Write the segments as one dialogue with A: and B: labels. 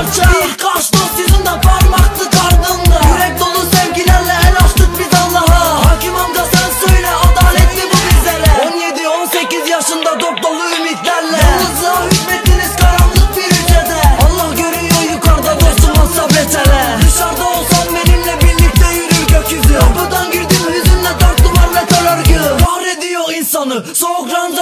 A: paramparça Birkaç dost yüzünden parmaktı ardında Yürek dolu sevgilerle el açtık biz Allah'a. Hakim amca sen söyle adalet mi bu bizlere? 17-18 yaşında dop ümitlerle. Yalnızlığa hükmettiniz karanlık bir ülkede Allah görüyor yukarıda dostuma sabret hele Dışarıda olsam benimle birlikte yürür gökyüzü. Kapıdan girdim hüzünle dört duvar metal Kahrediyor insanı soğuk ranza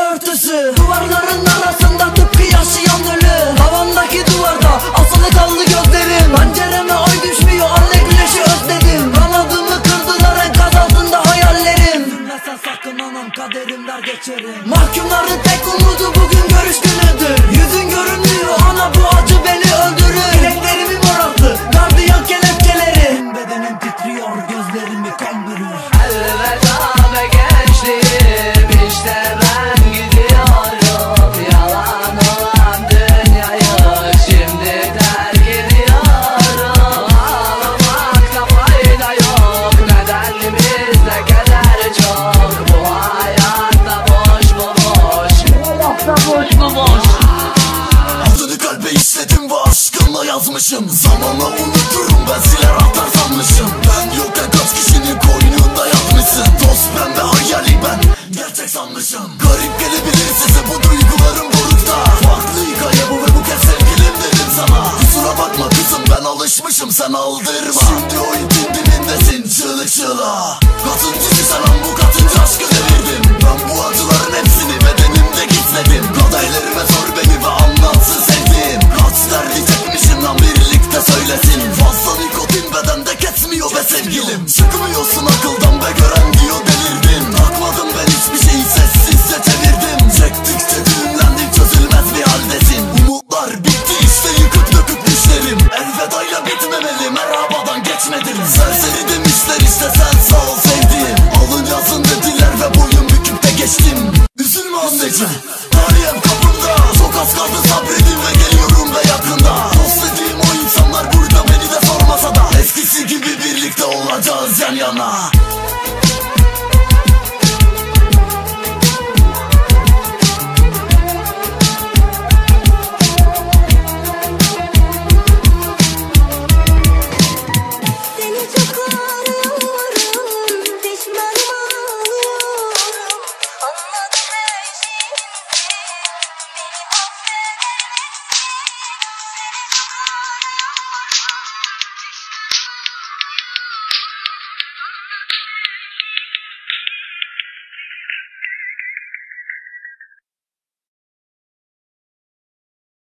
B: yanmışım Zamanla unuturum ben siler atar sanmışım. Ben yokken kaç kişinin koynunda yatmışsın Dost ben ve hayali ben gerçek sanmışım. Garip gelebilir size bu duygularım burukta Farklı hikaye bu ve bu kez sevgilim dedim sana. Kusura bakma kızım ben alışmışım sen aldırma. Şimdi o ipin dibindesin çığlık çığlığa. Katıncı sen bu katıncı aşkı devirdim. Ben bu acıların hepsini